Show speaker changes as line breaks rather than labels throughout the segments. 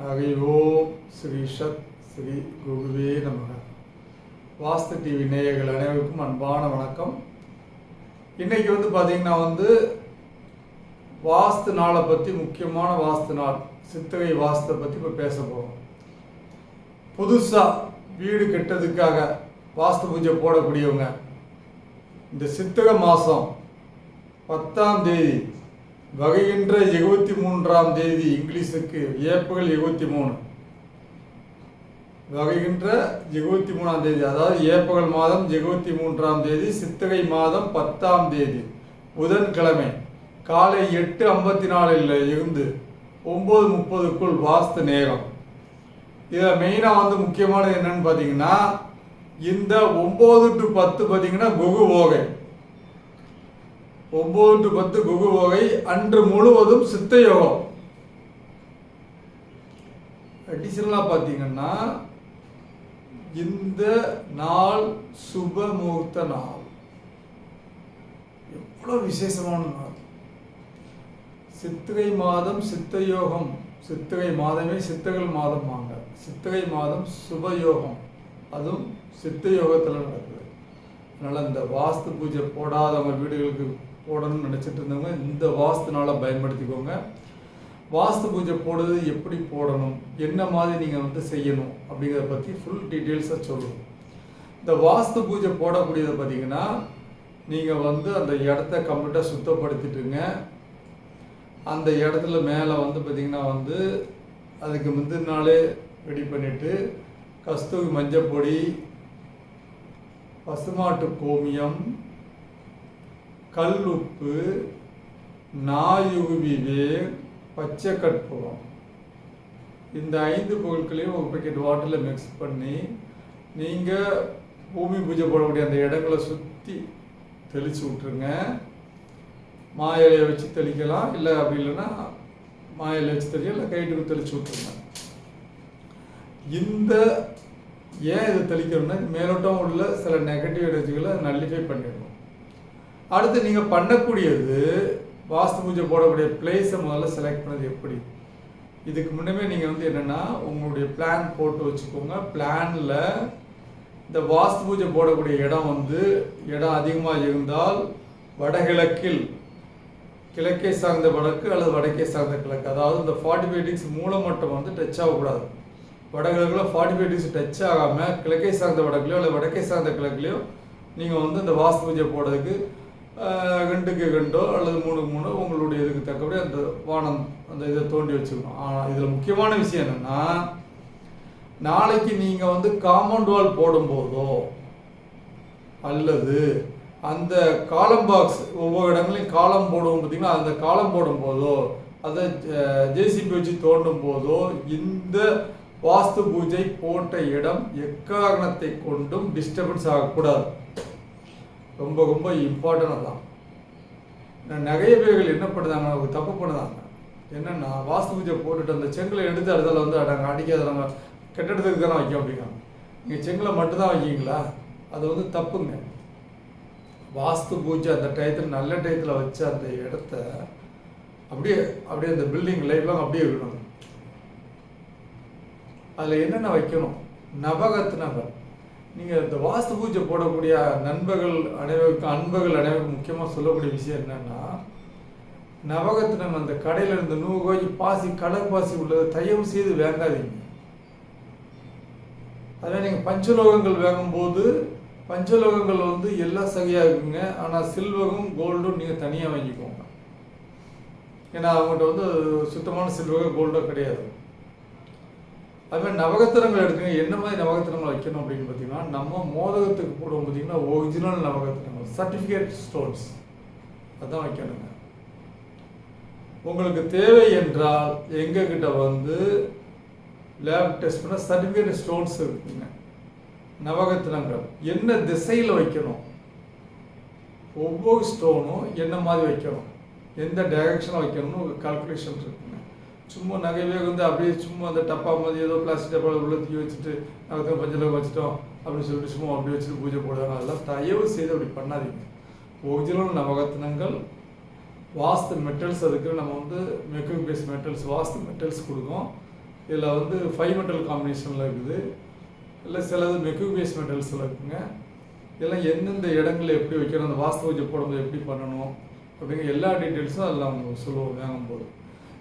ஹரி ஓம் ஸ்ரீ சத் ஸ்ரீ குருவே நமக. வாஸ்து டிவி நேயர்கள் அனைவருக்கும் அன்பான வணக்கம். இன்னைக்கு வந்து பார்த்தீங்கன்னா வந்து வாஸ்து நாளை பற்றி முக்கியமான வாஸ்து நாள் சித்திரை வாஸ்தை பற்றி இப்போ பேச போகிறோம் புதுசாக வீடு கெட்டதுக்காக வாஸ்து பூஜை போடக்கூடியவங்க இந்த சித்திரை மாதம் பத்தாம் தேதி வகைகின்ற இருபத்தி மூன்றாம் தேதி இங்கிலீஷுக்கு ஏப்ரல் இருபத்தி மூணு. வகைகின்ற இருபத்தி மூணாம் தேதி அதாவது ஏப்ரல் மாதம் இருபத்தி மூன்றாம் தேதி சித்திரை மாதம் பத்தாம் தேதி புதன்கிழமை காலை எட்டு ஐம்பத்தி நாலில் இருந்து ஒம்பது முப்பதுக்குள் வாஸ்து நேரம். இதில் மெயினாக வந்து முக்கியமானது என்னன்னு பார்த்தீங்கன்னா இந்த ஒம்பது டு பத்து பார்த்தீங்கன்னா குகு ஓகை. ஒம்பது டு பத்து குகு வகை அன்று முழுவதும் சித்த யோகம் அடிஷனலாக பார்த்தீங்கன்னா இந்த நாள் சுப முகூர்த்த நாள். எவ்வளோ விசேஷமான நாள். சித்திரை மாதம் சித்த யோகம் சித்திரை மாதமே சித்தர்கள் மாதம் வாங்க சித்திரை மாதம் சுப யோகம் அதுவும் சித்த யோகத்தில் நடக்குது. அதனால் இந்த வாஸ்து பூஜை போடாதவங்க வீடுகளுக்கு போடணும்னு நினச்சிட்டு இருந்தவங்க இந்த வாஸ்து நாளை பயன்படுத்திக்கோங்க. வாஸ்து பூஜை போடுறது எப்படி போடணும்? என்ன மாதிரி நீங்கள் வந்து செய்யணும்? அப்படிங்கிறத பற்றி ஃபுல் டீட்டெயில்ஸாக சொல்லுவோம். இந்த வாஸ்து பூஜை போடக்கூடியதை பார்த்தீங்கன்னா நீங்கள் வந்து அந்த இடத்த கம்ப்ளீட்டாக சுத்தப்படுத்திட்டுங்க. அந்த இடத்துல மேலே வந்து பார்த்திங்கன்னா வந்து அதுக்கு முந்தின நாளே ரெடி பண்ணிவிட்டு கஸ்தூரி மஞ்சள் பொடி பசுமாட்டு கோமியம் கல் உப்பு நாயுகுவி வேர் பச்சை கற்பூரம் இந்த ஐந்து பொருட்களையும் ஒரு பேக்கெட் வாட்டரில் மிக்ஸ் பண்ணி நீங்கள் பூமி பூஜை போடக்கூடிய அந்த இடங்களை சுற்றி தெளித்து விட்ருங்க மா இலையை வச்சு தெளிக்கலாம் இல்லை அப்படி இல்லைன்னா மா இலையை வச்சு தெளிக்கலாம் இல்லை கைட்டுக்கு தெளித்து விட்ருங்க இந்த ஏன் இதை தெளிக்கணும்னா மேலோட்டம் உள்ள சில நெகட்டிவ் எனர்ஜிகளை நல்லிஃபை பண்ணிடணும். அடுத்து நீங்கள் பண்ணக்கூடியது வாஸ்து பூஜை போடக்கூடிய பிளேஸை முதல்ல செலக்ட் பண்ணது எப்படி? இதுக்கு முன்னமே நீங்கள் வந்து என்னென்னா உங்களுடைய பிளான் போட்டு வச்சுக்கோங்க. பிளானில் இந்த வாஸ்து பூஜை போடக்கூடிய இடம் வந்து இடம் அதிகமாக இருந்தால் வடகிழக்கில் கிழக்கே சார்ந்த வடக்கு அல்லது வடக்கே சார்ந்த கிழக்கு. அதாவது இந்த ஃபார்ட்டி ஃபைவ் டிகிரிஸ் மூலம் மட்டும் வந்து டச் ஆகக்கூடாது. வடகிழக்கில் ஃபார்ட்டி ஃபைவ் டிகிரிஸ் டச் ஆகாமல் கிழக்கே சார்ந்த வடக்குலையோ அல்லது வடக்கே சார்ந்த கிழக்குலையோ நீங்கள் வந்து இந்த வாஸ்து பூஜை போடுறதுக்கு ரெண்டுக்கு ரெண்டோ அல்லது மூணுக்கு மூணோ உங்களுடைய இதுக்கு தக்கபடி அந்த வானம் அந்த இதை தோண்டி வச்சுக்கணும். ஆனால் இதில் முக்கியமான விஷயம் என்னென்னா நாளைக்கு நீங்கள் வந்து காம்பவுண்ட் வால் போடும்போதோ அல்லது அந்த காலம் பாக்ஸ் ஒவ்வொரு இடங்களையும் காலம் போடுவோம் பார்த்தீங்கன்னா அந்த காலம் போடும்போதோ அதை ஜேசிபி வச்சு தோண்டும் போதோ இந்த வாஸ்து பூஜை போட்ட இடம் எக்காரணத்தை கொண்டும் டிஸ்டர்பன்ஸ் ஆகக்கூடாது. ரொம்ப ரொம்ப இம்பார்ட்டன்ட் தான் நிறைய பேர்கள் என்ன பண்ணுதாங்க அவங்க தப்பு பண்ணுதாங்க என்னென்னா வாஸ்து பூஜை போட்டுட்டு அந்த செங்கலை எடுத்து அடுத்தால வந்து நாங்கள் அடிக்காத நம்ம கெட்டடத்துக்கு தானே வைக்கும் அப்படிங்கிறாங்க நீங்கள் செங்கலை மட்டும்தான் வைக்கிங்களா அது வந்து தப்புங்க. வாஸ்து பூஜை அந்த டயத்தில் நல்ல டயத்தில் வச்ச அந்த இடத்த அப்படியே அப்படியே அந்த பில்டிங் லைஃப்லாம் அப்படியே விடணும் அதில் என்னென்ன வைக்கணும்? நவகத்னங்கள் நீங்கள் இந்த வாஸ்து பூஜை போடக்கூடிய நண்பர்கள் அனைவருக்கும் அன்பர்கள் அனைவருக்கும் முக்கியமாக சொல்லக்கூடிய விஷயம் என்னென்னா நவகத்தினம் அந்த கடையில் இருந்த நூறு ரூபாய்க்கு பாசி கலர் பாசி உள்ளதை தயவு செய்து வேங்காதீங்க அதே நீங்கள் பஞ்சலோகங்கள் வாங்கும்போது பஞ்சலோகங்கள் வந்து எல்லாம் சரியாக இருக்குங்க. ஆனால் சில்வரும் கோல்டும் நீங்கள் தனியாக வாங்கிக்கோங்க. ஏன்னா அவங்கள்ட்ட வந்து சுத்தமான சில்வகம் கோல்டோ கிடையாது. அதுமாதிரி நவகத்திரங்கள் எடுத்துங்க என்ன மாதிரி நவகத்திரங்கள் வைக்கணும் அப்படின்னு பார்த்தீங்கன்னா நம்ம மோதகத்துக்கு போடுவோம் பார்த்தீங்கன்னா ஒரிஜினல் நவகத்திரங்கள் சர்டிஃபிகேட் ஸ்டோன்ஸ் அதான் வைக்கணுங்க. உங்களுக்கு தேவை என்றால் எங்ககிட்ட வந்து லேப் டெஸ்ட் பண்ண சர்டிஃபிகேட் ஸ்டோன்ஸ் இருக்குங்க. நவகத்திரங்கள். என்ன திசையில் வைக்கணும்? ஒவ்வொரு ஸ்டோனும் என்ன மாதிரி வைக்கணும்? எந்த டைரக்ஷனில் வைக்கணும்னு ஒரு கால்குலேஷன் இருக்குங்க. சும்மா நகைவே வந்து அப்படியே சும்மா அந்த டப்பா மாதிரி ஏதோ பிளாஸ்டிக் டப்பாவில் உள்ள தூக்கி வச்சுட்டு நகத்தை பஞ்சத்தில் வச்சுட்டோம் அப்படின்னு சொல்லிட்டு சும்மா அப்படி வச்சுட்டு பூஜை போடுவாங்க அதெல்லாம் தயவு செய்து அப்படி பண்ணாதீங்க. ஒரிஜினல் நவகத்தனங்கள் வாஸ்து மெட்டல்ஸ் அதுக்கு நம்ம வந்து making base metals vastu metals கொடுக்கும். இதில் வந்து ஃபைவ் மெட்டல் காம்பினேஷனில் இருக்குது. இல்லை சிலது மெக்யூபியஸ் மெட்டல்ஸில் இருக்குங்க. இதெல்லாம் எந்தெந்த இடங்களில் எப்படி வைக்கணும் அந்த வாஸ்து பூஜை போடும்போது எப்படி பண்ணணும் அப்படிங்கிற எல்லா டீட்டெயில்ஸும் அதில் அவங்க சொல்லுவோம் வாங்கும்போது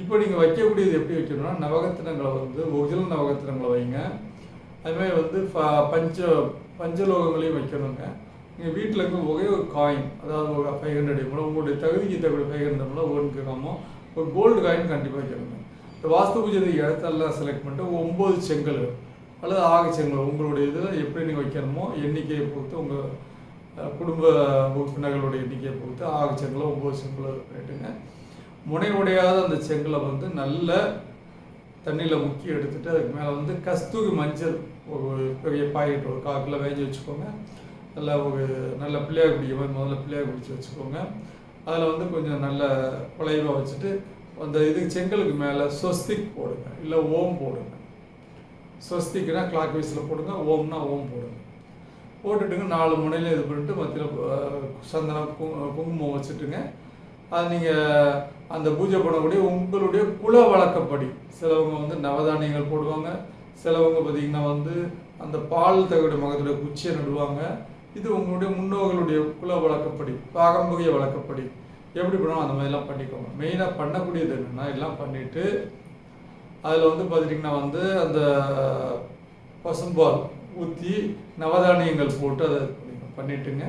இப்போ நீங்கள் வைக்கக்கூடியது எப்படி வைக்கணும்னா நவகத்தினங்களை வந்து ஒரிஜினல் நவகத்தினங்களை வைங்க. அதுமாதிரி வந்து பஞ்ச பஞ்சலோகங்களையும் வைக்கணுங்க. நீங்கள் வீட்டில் இருக்க ஒரே ஒரு காயின் அதாவது ஒரு ஃபைவ் ஹண்ட்ரட் எம்எல் உங்களுடைய தகுதிக்கு தகுதி ஃபைவ் ஹண்ட்ரட் எம்எல் ஒன் கிராமோ ஒரு கோல்டு காயின் கண்டிப்பாக வைக்கணுங்க. இந்த வாஸ்து பூஜை இடத்தெல்லாம் செலக்ட் பண்ணிட்டு ஒம்பது செங்கல் அல்லது ஆகு செங்கல் உங்களுடைய இதில் எப்படி நீங்கள் வைக்கணுமோ எண்ணிக்கையை பொறுத்து உங்கள் குடும்ப உறுப்பினர்களுடைய எண்ணிக்கையை பொறுத்து ஆகு செங்கலோ ஒம்பது செங்கலோ ரேட்டுங்க. முனை உடையாத அந்த செங்கலை வந்து நல்ல தண்ணியில் முக்கி எடுத்துட்டு அதுக்கு மேலே வந்து கஸ்தூரி மஞ்சள் ஒரு பெரிய பாக்கெட் ஒரு காக்கில் வேஞ்சி வச்சுக்கோங்க. நல்லா ஒரு நல்ல பிள்ளையார் பிடிக்க மாதிரி முதல்ல பிள்ளையார் பிடிச்சி வச்சுக்கோங்க. அதில் வந்து கொஞ்சம் நல்ல குழைவாக வச்சுட்டு அந்த இது செங்கலுக்கு மேலே ஸ்வஸ்திக் போடுங்க. இல்லை ஓம் போடுங்க. ஸ்வஸ்திக்னா கிளாக் வீஸில் போடுங்க. ஓம்னா ஓம் போடுங்க. போட்டுட்டுங்க நாலு முனையில் இது பண்ணிட்டு மத்தியில் சந்தனம் குங்குமம் வச்சுட்டுங்க. அது நீங்கள் அந்த பூஜை பண்ணக்கூடிய உங்களுடைய குல வழக்கப்படி. சிலவங்க வந்து நவதானியங்கள் போடுவாங்க. சிலவங்க பார்த்தீங்கன்னா வந்து அந்த பால் தகுடு மகத்துடைய குச்சியை நடுவாங்க. இது உங்களுடைய முன்னோர்களுடைய குல வழக்கப்படி பாகம்புகைய வழக்கப்படி. எப்படி பண்ணுவோம் அந்த மாதிரிலாம் பண்ணிக்கோங்க. மெயினாக பண்ணக்கூடியது என்னென்னா எல்லாம் பண்ணிவிட்டு அதில் வந்து பார்த்துட்டிங்கன்னா வந்து அந்த பசும்பால் ஊற்றி நவதானியங்கள் போட்டு அதை பண்ணிட்டுங்க.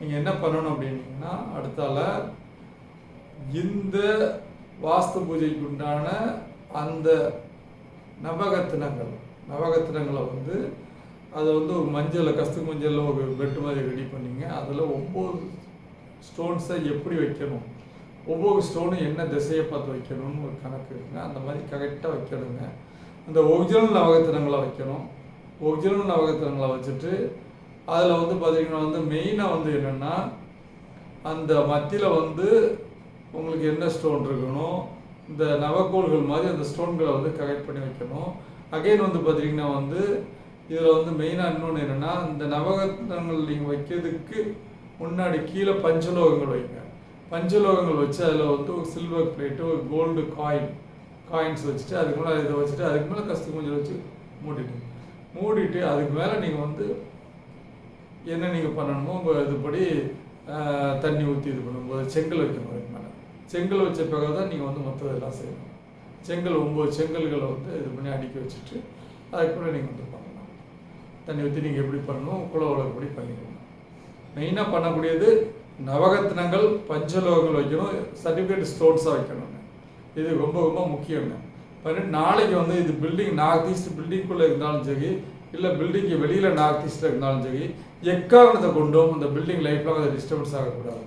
நீங்கள் என்ன பண்ணணும் அப்படின்னீங்கன்னா அடுத்தால இந்த வாஸ்து பூஜைக்கு உண்டான அந்த நவகத்தினங்கள் நவகத்தினங்களை வந்து அதை வந்து ஒரு மஞ்சளில் கஸ்து மஞ்சளில் ஒரு பெட்டு மாதிரி ரெடி பண்ணிங்க. அதில் ஒவ்வொரு ஸ்டோன்ஸை எப்படி வைக்கணும்? ஒவ்வொரு ஸ்டோனும் என்ன திசையை பார்த்து வைக்கணும்னு ஒரு கணக்கு இருக்குங்க அந்த மாதிரி கரெக்டாக வைக்கணுங்க. அந்த ஒரிஜினல் நவகத்தினங்களை வைக்கணும். ஒரிஜினல் நவகத்தினங்களை வச்சுட்டு அதில் வந்து பார்த்திங்கன்னா வந்து மெயினாக வந்து என்னென்னா அந்த மத்தியில் வந்து உங்களுக்கு என்ன ஸ்டோன் இருக்கணும்? இந்த நவக்கோள்கள் மாதிரி அந்த ஸ்டோன்களை வந்து கலெக்ட் பண்ணி வைக்கணும். அகைன் வந்து பார்த்தீங்கன்னா வந்து இதில் வந்து மெயினாக இன்னொன்று என்னென்னா இந்த நவரத்னங்கள் நீங்கள் வைக்கிறதுக்கு முன்னாடி கீழே பஞ்சலோகங்கள் வைங்க. பஞ்சலோகங்கள் வச்சு அதில் வந்து ஒரு சில்வர் பிளேட்டு ஒரு கோல்டு காயின் காயின்ஸ் வச்சுட்டு அதுக்கு மேலே இதை வச்சுட்டு அதுக்கு மேலே கஸ்து கொஞ்சம் வச்சு மூடிட்டு. மூடிட்டு அதுக்கு மேலே நீங்கள் வந்து என்ன நீங்கள் பண்ணணுமோ உங்கள் இதுபடி தண்ணி ஊற்றி இது பண்ணும்போது செங்கல் வைக்கணும். செங்கல் வச்ச பிறகு தான் நீங்கள் வந்து மொத்தம் இதெல்லாம் செய்யணும். செங்கல் ஒம்பது செங்கல்களை வந்து இது பண்ணி அடுக்கி வச்சுட்டு அதுக்குள்ளே நீங்கள் வந்து பண்ணலாம். தண்ணி ஊற்றி நீங்கள் எப்படி பண்ணணும் குல எப்படி பண்ணிக்கணும். மெயினாக பண்ணக்கூடியது நவரத்னங்கள் பஞ்சலோகங்கள் வைக்கணும் சர்டிஃபிகேட் ஸ்டோன்ஸாக வைக்கணுங்க. இது ரொம்ப ரொம்ப முக்கியங்க. பண்ணிட்டு நாளைக்கு வந்து இது பில்டிங் நார்த் ஈஸ்ட் பில்டிங்குள்ளே இருந்தாலும் சரி இல்லை பில்டிங்கு வெளியில் நார்த் ஈஸ்ட்டில் இருந்தாலும் சரி எக்காரணத்தை கொண்டும் அந்த பில்டிங் லைஃப்லாம் அது டிஸ்டர்பன்ஸ் ஆகக்கூடாது.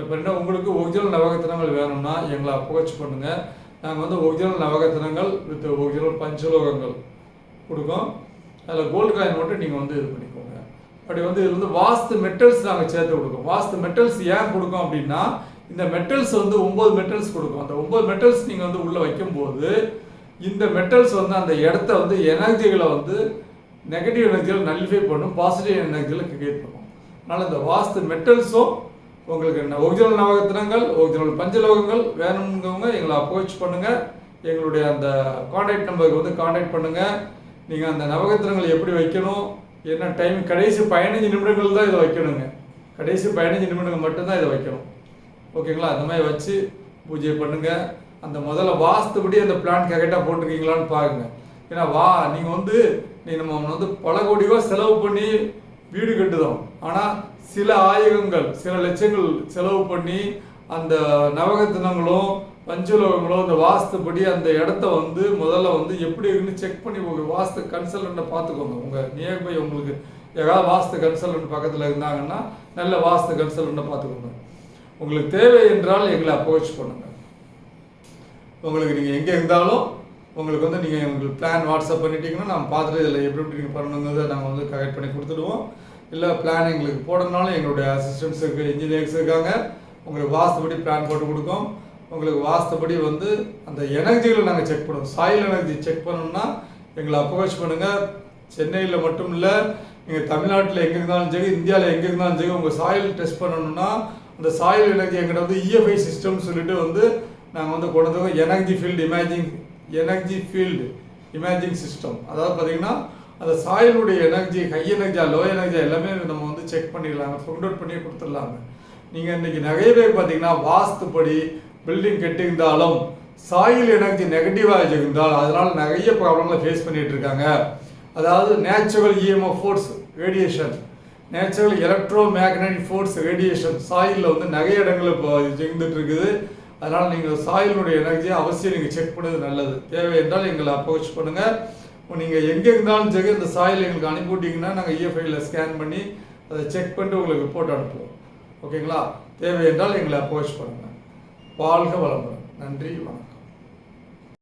இப்போ என்ன உங்களுக்கு ஒரிஜினல் நவகத்தினங்கள் வேணும்னா எங்களை அப்ரோச் பண்ணுங்கள் நாங்கள் வந்து ஒரிஜினல் நவகத்தினங்கள் வித் ஒரிஜினல் பஞ்சலோகங்கள் கொடுக்கோம். அதில் கோல்டு காயின் மட்டும் நீங்கள் வந்து இது பண்ணிக்கோங்க. அப்படி வந்து இது வந்து வாஸ்து மெட்டல்ஸ் நாங்கள் சேர்த்து கொடுக்கோம். வாஸ்து மெட்டல்ஸ் ஏன் கொடுக்கோம் அப்படின்னா இந்த மெட்டல்ஸ் வந்து ஒம்பது மெட்டல்ஸ் கொடுக்கும். அந்த ஒம்பது மெட்டல்ஸ் நீங்கள் வந்து உள்ளே வைக்கும்போது இந்த மெட்டல்ஸ் வந்து அந்த இடத்த வந்து எனர்ஜிகளை வந்து நெகட்டிவ் எனர்ஜிகளை நல்லிஃபை பண்ணும் பாசிட்டிவ் எனர்ஜிகளை கிரியேட் பண்ணும். அதனால் இந்த வாஸ்து மெட்டல்ஸும் உங்களுக்கு என்ன? ஒரிஜினல் நவகத்தினங்கள் ஒரிஜினல் பஞ்சலோகங்கள் வேணுங்கிறவங்க எங்களை அப்ரோச் பண்ணுங்கள் எங்களுடைய அந்த காண்டாக்ட் நம்பருக்கு வந்து காண்டாக்ட் பண்ணுங்கள் நீங்கள் அந்த நவகத்திரங்கள் எப்படி வைக்கணும்? என்ன டைம் கடைசி பதினஞ்சு நிமிடங்கள் தான் இதை வைக்கணுங்க. கடைசி பதினஞ்சு நிமிடங்கள் மட்டும்தான் இதை வைக்கணும். ஓகேங்களா அந்த மாதிரி வச்சு பூஜை பண்ணுங்கள் அந்த முதல்ல வாஸ்துபடி அந்த பிளான் கரெக்டாக போட்டிருக்கீங்களான்னு பாருங்கள் ஏன்னா வா நீங்கள் வந்து நீ நம்ம வந்து பல கோடி ரூபா செலவு பண்ணி வீடு கட்டுதோம். ஆனால் சில ஆயுதங்கள் சில லட்சங்கள் செலவு பண்ணி அந்த நவகத்தினங்களும் பஞ்சலோகங்களும் அந்த வாஸ்துப்படி அந்த இடத்த வந்து முதல்ல வந்து எப்படி இருக்குன்னு செக் பண்ணி உங்கள் வாஸ்து கன்சல்டண்ட்டை பார்த்துக்கோங்க. உங்கள் நியர்பை உங்களுக்கு ஏதாவது வாஸ்து கன்சல்டன்ட் பக்கத்தில் இருந்தாங்கன்னா நல்ல வாஸ்து கன்சல்டண்ட்டை பார்த்துக்கோங்க. உங்களுக்கு தேவை என்றால் எங்களை அப்ரோச் பண்ணுங்கள் உங்களுக்கு நீங்கள் எங்கே இருந்தாலும் உங்களுக்கு வந்து நீங்கள் உங்களுக்கு பிளான் வாட்ஸ்அப் பண்ணிட்டீங்கன்னா நம்ம பார்த்துட்டு இதில் எப்படி எப்படி நீங்கள் பண்ணணுங்கிறத நாங்கள் வந்து கரெக்ட் பண்ணி கொடுத்துடுவோம். இல்லை பிளான் எங்களுக்கு போடணுனாலும் எங்களுடைய அசிஸ்டன்ட்ஸ் இருக்குது இன்ஜினியர்ஸ் இருக்காங்க. உங்களுக்கு வாஸ்துபடி பிளான் போட்டு கொடுக்கோம். உங்களுக்கு வாஸ்துபடி வந்து அந்த எனர்ஜிகளை நாங்கள் செக் பண்ணுவோம். சாயில் எனர்ஜி செக் பண்ணணும்னா எங்களை அப்ரோச் பண்ணுங்கள் சென்னையில் மட்டும் இல்லை நீங்கள் தமிழ்நாட்டில் எங்கே இருந்தாலும் சரி இந்தியாவில் எங்கே இருந்தாலும் சரி உங்கள் சாயில் டெஸ்ட் பண்ணணும்னா அந்த சாயில் எனர்ஜி எங்கிட்ட வந்து இஎஃப்ஐ சிஸ்டம்னு சொல்லிட்டு வந்து நாங்கள் வந்து கொண்டு வந்து energy field imaging energy field imaging system அதாவது பார்த்தீங்கன்னா அந்த சாயிலுடைய எனர்ஜி ஹை எனர்ஜியா லோ எனர்ஜியா எல்லாமே நம்ம வந்து செக் பண்ணிடலாங்க. ஃபவுண்ட் அவுட் பண்ணி கொடுத்துடலாங்க. நீங்கள் இன்றைக்கி நிறைய பேர் பார்த்தீங்கன்னா வாஸ்துப்படி பில்டிங் கட்டியிருந்தாலும் சாயில் எனர்ஜி நெகட்டிவாக இருந்தால் அதனால் நிறைய ப்ராப்ளங்களை ஃபேஸ் பண்ணிகிட்டு இருக்காங்க. அதாவது natural EMF force radiation natural electromagnetic force radiation சாயிலில் வந்து நிறைய இடங்கள் இப்போ இருந்துட்டு இருக்குது. அதனால் நீங்கள் சாயலுடைய எனர்ஜியை அவசியம் நீங்கள் செக் பண்ணது நல்லது. தேவை என்றால் எங்களை அப்ரோச் பண்ணுங்கள் நீங்கள் எங்கே இருந்தாலும் சரி அந்த சாயில் எங்களுக்கு அனுப்பிவிட்டீங்கன்னா நாங்கள் இஎஃப்ஐயில் ஸ்கேன் பண்ணி அதை செக் பண்ணிட்டு உங்களுக்கு ரிப்போர்ட் அனுப்புவோம். ஓகேங்களா தேவை என்றால் எங்களை அப்ரோச் பண்ணுங்கள் வாழ்க வளமுடன். நன்றி வணக்கம்.